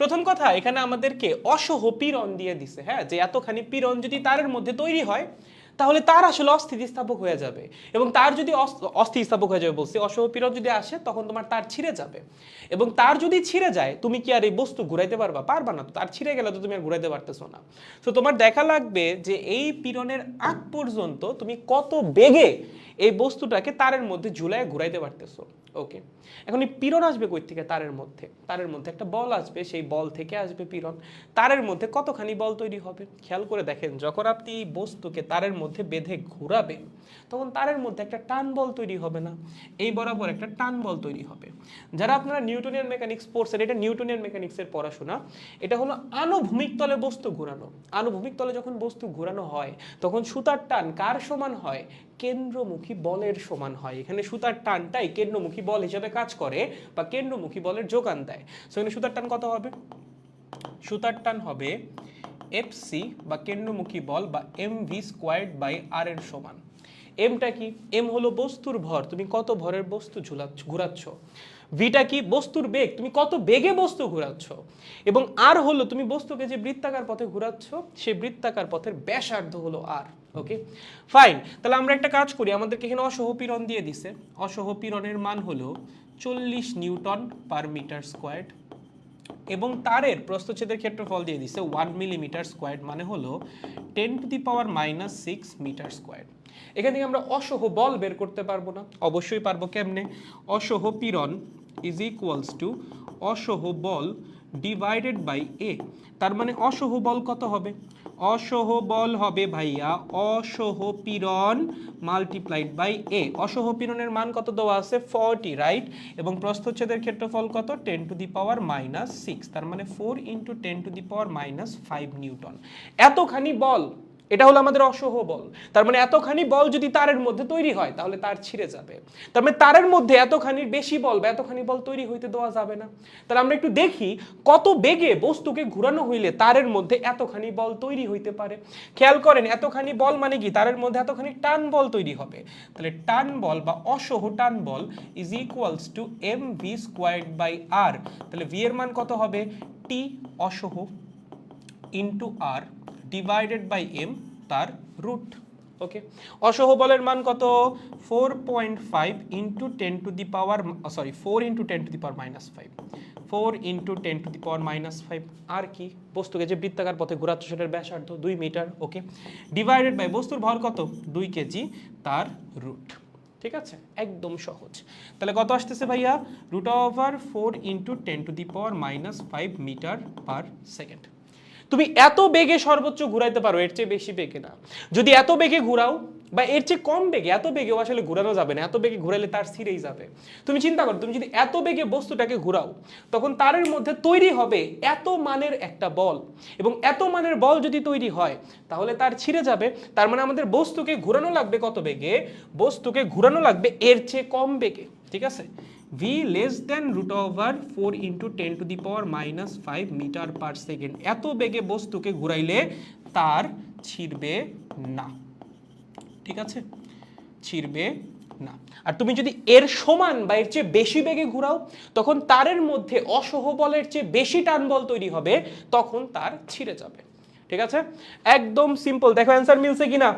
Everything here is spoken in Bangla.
প্রথম কথা, এখানে আমাদেরকে অসহ পীড়ন দিয়ে দিছে হ্যাঁ? যে এতখানি পীড়ন যদি তারের মধ্যে তৈরি হয়, তাহলে তার আসলে অস্থিতিস্থাপক হয়ে যাবে। এবং তার যদি অস- অস্থিতিস্থাপক হয়ে যাবে বলছি, অসহ পীড়ন যদি আসে, তখন তোমার তার ছিঁড়ে যাবে। এবং তার যদি ছিঁড়ে যায়, তুমি কি আর এই বস্তু ঘুরাইতে পারবা? পারবা না তো, তার ছিঁড়ে গেলে তো তুমি আর ঘুরাইতে পারতেছো না। তো তোমার দেখা লাগবে যে, এই পীড়নের আগ পর্যন্ত তুমি কত বেগে এই বস্তুটাকে তারের মধ্যে ঝুলায় ঘুরাইতে পারতেছো। ওকে এখন এই পীড়ন আসবে কই থেকে তারের মধ্যে? তারের মধ্যে একটা বল আসবে, সেই বল থেকে আসবে পীড়ন তারের মধ্যে কতখানি বল তৈরি হবে? খেয়াল করে দেখেন, যখন আপনি এই বস্তুকে তারের মধ্যে বেঁধে ঘোরাবেন তখন তারের মধ্যে একটা টান বল তৈরি হবে না? এই বরাবর একটা টান বল তৈরি হবে। যারা আপনারা নিউটনিয়ান মেকানিক্স পড়ছেন, এটা নিউটনিয়ান মেকানিক্সের পড়াশোনা। এটা হলো আনুভূমিক তলে বস্তু ঘোরানো। আনুভূমিক তলে যখন বস্তু ঘোরানো হয়, তখন সুতার টান কার সমান হয়? কেন্দ্রমুখী বলের সমান হয়। এখানে সুতার টানটাই কেন্দ্রমুখী বল হিসাবে কাজ করে বা কেন্দ্রমুখী বলের যোগান দেয়। সো এখানে সুতার টান কত হবে? সুতার টান হবে এফ সি বা কেন্দ্রমুখী বল বা M V squared by R এর সমান। এমটা কি? এম হলো বস্তুর ভর। তুমি কত ভরের বস্তু ঝুলাচ্ছ, ঘুরাচ্ছ? ভিটা কি? বস্তুর বেগ। তুমি কত বেগে বস্তু ঘুরাচ্ছ? এবং আর হলো, তুমি বস্তুকে যে বৃত্তাকার পথে ঘুরাচ্ছ সেই বৃত্তাকার পথের ব্যাসার্ধ হলো আর ওকে ফাইন তাহলে আমরা একটা কাজ করি, আমাদেরকে এখানে অসহপীড়ন দিয়ে দিছে। অসহপীড়নের মান হলো চল্লিশ নিউটন পার মিটার স্কোয়ার্ড এবং তারের প্রস্থচ্ছেদের ক্ষেত্রফল দিয়ে দিচ্ছে ওয়ান মিলিমিটার স্কোয়ার মানে হলো ten to the power minus six metre square এখান থেকে আমরা অসহ বল বের করতে পারব না, অবশ্যই পারব কেমনে? অসহ পীড়ন ইজ ইকুয়ালস টু অসহ বল ডিভাইডেড বাই এ তার মানে অসহ বল কত হবে? অসহ বল হবে ভাইয়া, অসহ পীড়ন মাল্টিপ্লাইড বাই এ অসহ পীড়নের মান কত দেওয়া আছে? ফর্টি রাইট এবং প্রস্থচ্ছেদের ক্ষেত্রফল কত? Ten to the power minus six তার মানে four into ten to the power minus five newton এতখানি বল এটা হলো আমাদের অসহ বল। তার মানে এতখানি বল যদি তারের মধ্যে তৈরি হয়, তাহলে তার ছিঁড়ে যাবে। তার মানে তারের মধ্যে এতখানি বেশি বল বা এতখানি বল তৈরি হইতে দেওয়া যাবে না। তাহলে আমরা একটু দেখি কত বেগে বস্তুকে ঘুরানো হইলে তারের মধ্যে এতখানি বল তৈরি হইতে পারে। খেয়াল করেন, এতখানি বল মানে কি? তারের মধ্যে এতখানি টান বল তৈরি হবে। তাহলে টান বল বা অসহ টান বল is equals to M V squared by R তাহলে ভি এর মান কত হবে? T অসহ into R divided by M তার রুট ওকে অসহ বলের মান কত? Four point five into ten to the power sorry four into ten to the power minus five four into ten to the power minus five আর কি? বস্তুকে যে বৃত্তাকার পথে ঘোরাচ্ছ সেটার ব্যাসার্ধ দুই মিটার ওকে ডিভাইডেড বাই বস্তুর ভর কত? দুই কেজি তার রুট ঠিক আছে? একদম সহজ। তাহলে কত আসতেছে ভাইয়া? Root over four into ten to the power minus five metre per second তুমি এত বেগে সর্বোচ্চ ঘুরাইতে পারো, এর চেয়ে বেশি বেগে না। যদি এত বেগে ঘুরাও, বা এর চেয়ে কম বেগে, এত বেগেও আসলে ঘুরানো যাবে না, এত বেগে ঘুরাইলে তার ছিঁড়েই যাবে। তুমি চিন্তা করো, তুমি যদি এত বেগে বস্তুটাকে ঘুরাও, তখন তারের মধ্যে তৈরি হবে এত মানের একটা বল। এবং এত মানের বল যদি তৈরি হয়, তাহলে তার ছিঁড়ে যাবে। তার মানে আমাদের বস্তুকে ঘুরানো লাগবে কত বেগে? বস্তুকে ঘুরানো লাগবে এর চেয়ে কম বেগে, ঠিক আছে? V less than root over four into ten to the power minus five metre per second এত বেগে বস্তুকে ঘুরাইলে তার ছিঁড়বে না। ঠিক আছে? ছিঁড়বে না। আর তুমি যদি এর সমান বা এর চেয়ে বেশি বেগে ঘুরাও, তখন তারের মধ্যে অসহ বলের চেয়ে বেশি টান বল তৈরি হবে, তখন তার ছিঁড়ে যাবে। ঠিক আছে? একদম সিম্পল দেখো অ্যান্সার মিলছে কিনা?